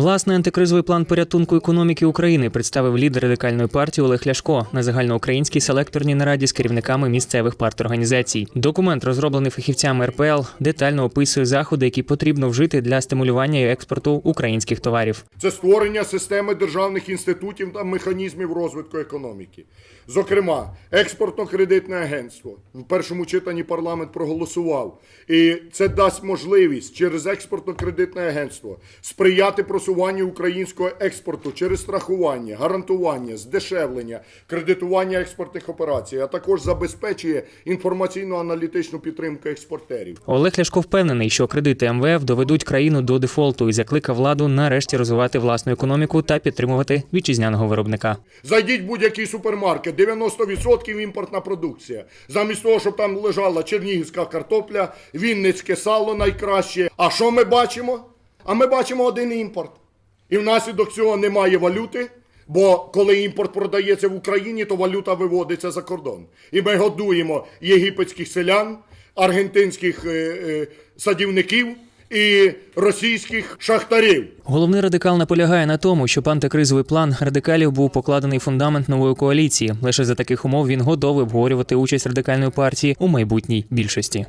Власний антикризовий план порятунку економіки України представив лідер радикальної партії Олег Ляшко на загальноукраїнській селекторній нараді з керівниками місцевих парторганізацій. Документ, розроблений фахівцями РПЛ, детально описує заходи, які потрібно вжити для стимулювання експорту українських товарів. Це створення системи державних інститутів та механізмів розвитку економіки. Зокрема, експортно-кредитне агентство в першому читанні парламент проголосував, і це дасть можливість через експортно-кредитне агентство сприяти просуванню українського експорту через страхування, гарантування, здешевлення, кредитування експортних операцій, а також забезпечує інформаційно-аналітичну підтримку експортерів. Олег Ляшко впевнений, що кредити МВФ доведуть країну до дефолту і закликав владу нарешті розвивати власну економіку та підтримувати вітчизняного виробника. Зайдіть в будь-який супермаркет, 90% імпортна продукція. Замість того, щоб там лежала чернігівська картопля, вінницьке сало найкраще. А що ми бачимо? А ми бачимо один імпорт. І внаслідок цього немає валюти. Бо коли імпорт продається в Україні, то валюта виводиться за кордон. І ми годуємо єгипетських селян, аргентинських е, е, садівників і російських шахтарів. Головний радикал наполягає на тому, щоб антикризовий план радикалів був покладений фундамент нової коаліції. Лише за таких умов він готовий обговорювати участь радикальної партії у майбутній більшості.